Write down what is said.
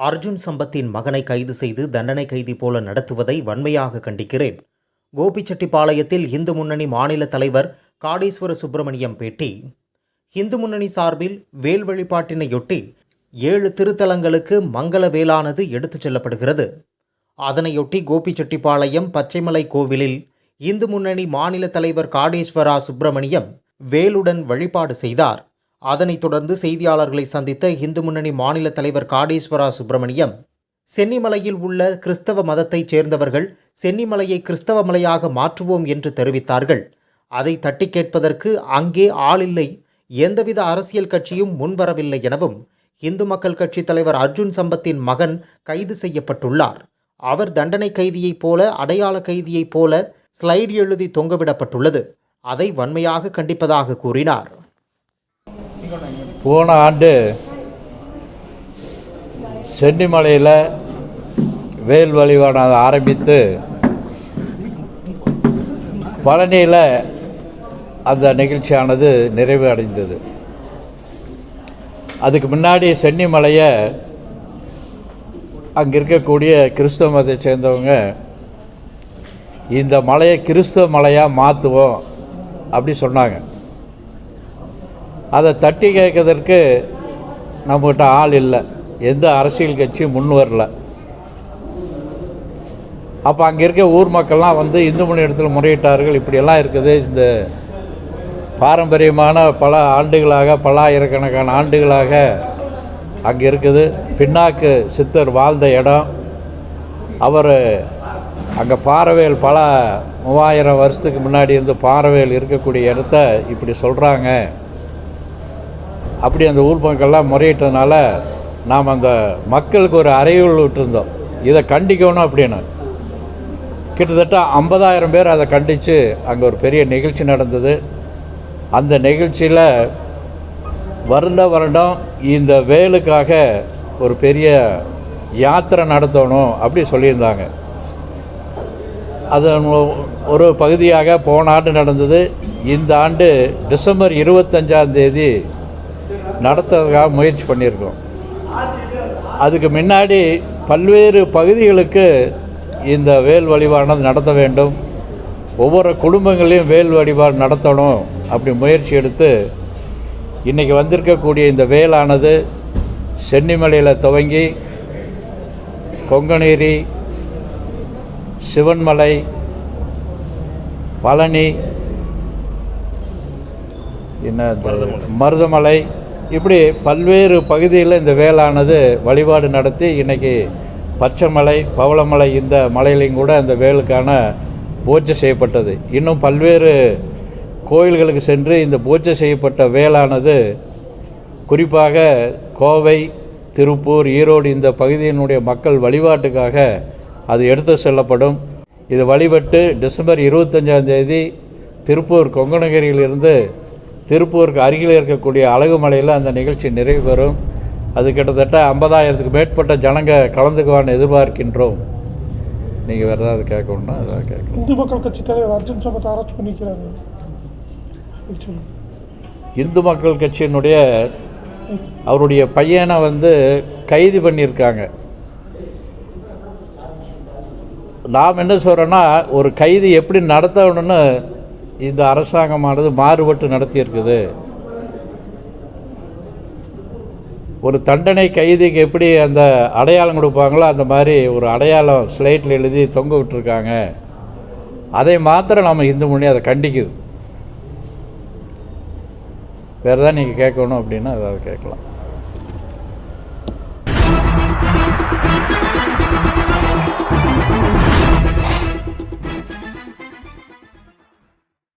அர்ஜுன் சம்பத்தின் மகனை கைது செய்து தண்டனை கைதி போல நடத்துவதை வன்மையாக கண்டிக்கிறேன். கோபிச்செட்டிப்பாளையத்தில் இந்து முன்னணி மாநில தலைவர் காடீஸ்வர சுப்பிரமணியம் பேட்டி. இந்து முன்னணி சார்பில் வேல் வழிபாட்டினையொட்டி ஏழு திருத்தலங்களுக்கு மங்கள வேலானது எடுத்துச் செல்லப்படுகிறது. அதனையொட்டி கோபிச்செட்டிப்பாளையம் பச்சைமலை கோவிலில் இந்து முன்னணி மாநில தலைவர் காடேஸ்வரா சுப்பிரமணியம் வேலுடன் வழிபாடு செய்தார். அதனைத் தொடர்ந்து செய்தியாளர்களை சந்தித்த இந்து முன்னணி மாநில தலைவர் காடேஸ்வரா சுப்பிரமணியம் சென்னிமலையில் உள்ள கிறிஸ்தவ மதத்தைச் சேர்ந்தவர்கள் சென்னிமலையை கிறிஸ்தவ மலையாக மாற்றுவோம் என்று தெரிவித்தார்கள். அதை தட்டி கேட்பதற்கு அங்கே ஆளில்லை எந்தவித அரசியல் கட்சியும் முன்வரவில்லை எனவும் இந்து மக்கள் கட்சி தலைவர் அர்ஜுன் சம்பத்தின் மகன் கைது செய்யப்பட்டுள்ளார். அவர் தண்டனை கைதியைப் போல அடையாள கைதியைப் போல ஸ்லைடு எழுதி தொங்கவிடப்பட்டுள்ளது. அதை வன்மையாக கண்டிப்பதாக கூறினார். போன ஆண்டு சென்னிமலையில் வேல் வழிபாடு ஆரம்பித்து பழனியில் அந்த நிகழ்ச்சியானது நிறைவு அடைந்தது அதுக்கு முன்னாடி சென்னிமலையை அங்கே இருக்கக்கூடிய கிறிஸ்தவ மதத்தை சேர்ந்தவங்க இந்த மலையை கிறிஸ்தவ மலையாக மாற்றுவோம் அப்படி சொன்னாங்க. அதை தட்டி கேட்கறதற்கு நம்மகிட்ட ஆள் இல்லை. எந்த அரசியல் கட்சியும் முன் வரல. அப்போ அங்கே இருக்க ஊர் மக்கள்லாம் வந்து இந்து மணி இடத்துல முறையிட்டார்கள். இப்படியெல்லாம் இருக்குது. இந்த பாரம்பரியமான பல ஆண்டுகளாக பல ஆயிரக்கணக்கான ஆண்டுகளாக அங்கே இருக்குது. பின்னாக்கு சித்தர் வாழ்ந்த இடம். அவர் அங்கே பாறவேல் பல மூவாயிரம் வருஷத்துக்கு முன்னாடி இருந்து பாறவேல் இருக்கக்கூடிய இடத்த இப்படி சொல்கிறாங்க அப்படி அந்த ஊர் மக்கள்லாம் முறையிட்டதுனால நாம் அந்த மக்களுக்கு ஒரு அறையுள் விட்டுருந்தோம். இதை கண்டிக்கணும் அப்படின்னு. கிட்டத்தட்ட ஐம்பதாயிரம் பேர் அதை கண்டித்து அங்கே ஒரு பெரிய நிகழ்ச்சி நடந்தது. அந்த நிகழ்ச்சியில் வருட வருடம் இந்த வேலுக்காக ஒரு பெரிய யாத்திரை நடத்தணும் அப்படி சொல்லியிருந்தாங்க. அது ஒரு பகுதியாக போன ஆண்டு நடந்தது. இந்த ஆண்டு டிசம்பர் இருபத்தஞ்சாம் தேதி நடத்துறதுக்காக முயற்சி பண்ணியிருக்கோம். அதுக்கு முன்னாடி பல்வேறு பகுதிகளுக்கு இந்த வேல் வழிபாடு நடத்த வேண்டும். ஒவ்வொரு குடும்பங்களையும் வேல் வழிபாடு நடத்தணும் அப்படி முயற்சி எடுத்து இன்றைக்கி வந்திருக்கக்கூடிய இந்த வேலானது சென்னிமலையில் துவங்கி கொங்கணேரி சிவன்மலை பழனி என்ன மருதமலை. இப்படி பல்வேறு பகுதியில் இந்த வேலானது வழிபாடு நடத்தி இன்றைக்கி பச்சைமலை பவளமலை இந்த மலையிலையும் கூட இந்த வேலுக்கான பூஜை செய்யப்பட்டது. இன்னும் பல்வேறு கோயில்களுக்கு சென்று இந்த பூஜை செய்யப்பட்ட வேலானது குறிப்பாக கோவை திருப்பூர் ஈரோடு இந்த பகுதியினுடைய மக்கள் வழிபாட்டுக்காக அது எடுத்து செல்லப்படும். இது வழிபட்டு டிசம்பர் இருபத்தஞ்சாம் தேதி திருப்பூர் கொங்கணகிரியிலிருந்து திருப்பூருக்கு அருகில் இருக்கக்கூடிய அழகுமலையில் அந்த நிகழ்ச்சி நிறைவு பெறும். அது கிட்டத்தட்ட ஐம்பதாயிரத்துக்கு மேற்பட்ட ஜனங்க கலந்துக்குவான்னு எதிர்பார்க்கின்றோம். நீங்கள் வேறு ஏதாவது கேட்கணுன்னா ஏதாவது கேட்கணும். இந்து மக்கள் கட்சி தலைவர் அர்ஜுன் சம்பத் அரெஸ்ட் பண்ணிக்கிறாரு. சொல்லுங்க. இந்து மக்கள் கட்சியினுடைய அவருடைய பையனை வந்து கைது பண்ணியிருக்காங்க. நாம் என்ன சொல்கிறோன்னா ஒரு கைது எப்படி நடத்தணும்னு இந்த அரசாங்கமானது மாறுபட்டு நடத்தியிருக்குது. ஒரு தண்டனை கைதிக்கு எப்படி அந்த அடையாளம் கொடுப்பாங்களோ அந்த மாதிரி ஒரு அடையாளம் ஸ்லைட்டில் எழுதி தொங்க விட்டுருக்காங்க. அதை மாத்திரம் நம்ம இந்து மொழி அதை கண்டிக்குது. வேறு தான் நீங்கள் கேட்கணும் அப்படின்னா அதை கேட்கலாம்.